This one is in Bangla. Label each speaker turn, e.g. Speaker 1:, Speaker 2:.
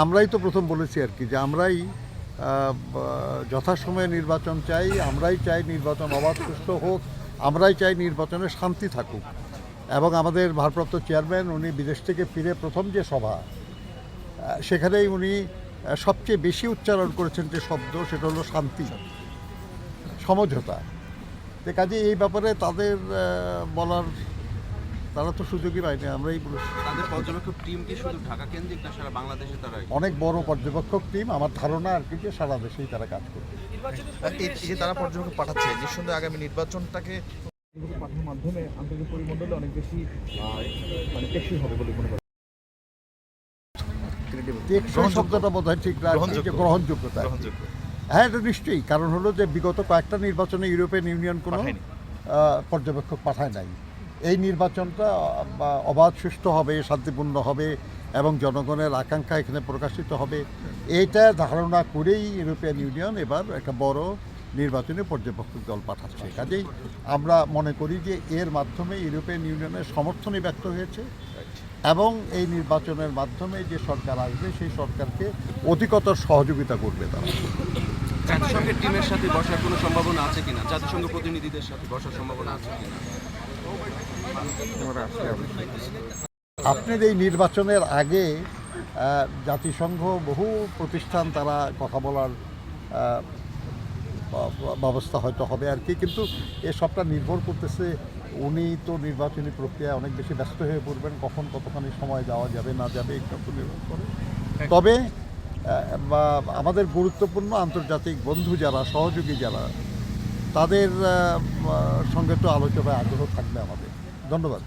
Speaker 1: আমরাই তো প্রথম বলেছি আর কি যে আমরাই যথাসময়ে নির্বাচন চাই, আমরাই চাই নির্বাচন অবাধ, সুষ্ঠু হোক, আমরাই চাই নির্বাচনে শান্তি থাকুক। এবং আমাদের ভারপ্রাপ্ত চেয়ারম্যান উনি বিদেশ থেকে ফিরে প্রথম যে সভা সেখানেই উনি সবচেয়ে বেশি উচ্চারণ করেছেন যে শব্দ, সেটা হলো শান্তি, সমঝোতা। কাজে এই ব্যাপারে তাদের বলার তারা তো সুযোগই পায়নি আমরাই বলেছি
Speaker 2: তাদের পর্যবেক্ষক টিম কি শুধু ঢাকা কেন্দ্রিক না সারা বাংলাদেশে তারা
Speaker 1: অনেক বড় পর্যবেক্ষক টিম আমার ধারণা আর কি যে সারা দেশেই তারা কাজ করবে
Speaker 3: যে তারা পর্যবেক্ষক পাঠাচ্ছে নিঃসন্দেহে আগামী নির্বাচনটাকে
Speaker 4: পাঠানোর মাধ্যমে আন্তর্জাতিক পরিমণ্ডলে অনেক বেশি মানে টেকসই হবে বলে মনে করেন
Speaker 1: টেকসই শব্দটা বোধ হয় ঠিক না আর কি, যে গ্রহণযোগ্যতা।
Speaker 3: গ্রহণযোগ্য।
Speaker 1: হ্যাঁ এটা নিশ্চয়ই কারণ হলো যে বিগত কয়েকটা নির্বাচনে ইউরোপিয়ান ইউনিয়ন কোনো পর্যবেক্ষক পাঠায় নাই। এই নির্বাচনটা অবাধ সুষ্ঠু হবে, শান্তিপূর্ণ হবে, এবং জনগণের আকাঙ্ক্ষা এখানে প্রকাশিত হবে এইটা ধারণা করেই ইউরোপিয়ান ইউনিয়ন এবার একটা বড় নির্বাচনী পর্যবেক্ষক দল পাঠাচ্ছে। কাজেই আমরা মনে করি যে এর মাধ্যমে ইউরোপিয়ান ইউনিয়নের সমর্থনই ব্যক্ত হয়েছে এবং এই নির্বাচনের মাধ্যমে যে সরকার আসবে, সেই সরকারকে অধিকতর সহযোগিতা করবে তারা।
Speaker 2: জাতিসংঘের টিমের সাথে বসার কোনো সম্ভাবনা আছে কিনা? জাতিসংঘ প্রতিনিধিদের সাথে বসার সম্ভাবনা আছে কিনা?
Speaker 1: আপনার এই নির্বাচনের আগে জাতিসংঘ বহু প্রতিষ্ঠান তারা কথা বলার ব্যবস্থা হয়তো হবে আর কি কিন্তু এ সবটা নির্ভর করতেছে উনি তো নির্বাচনী প্রক্রিয়ায় অনেক বেশি ব্যস্ত হয়ে পড়বেন কখন কতখানি সময় যাওয়া যাবে না যাবে এই সব নির্ভর করে। তবে বা আমাদের গুরুত্বপূর্ণ আন্তর্জাতিক বন্ধু যারা সহযোগী যারা তাদের সঙ্গে তো আলোচনায় আগ্রহ থাকবে আমাদের। ধন্যবাদ।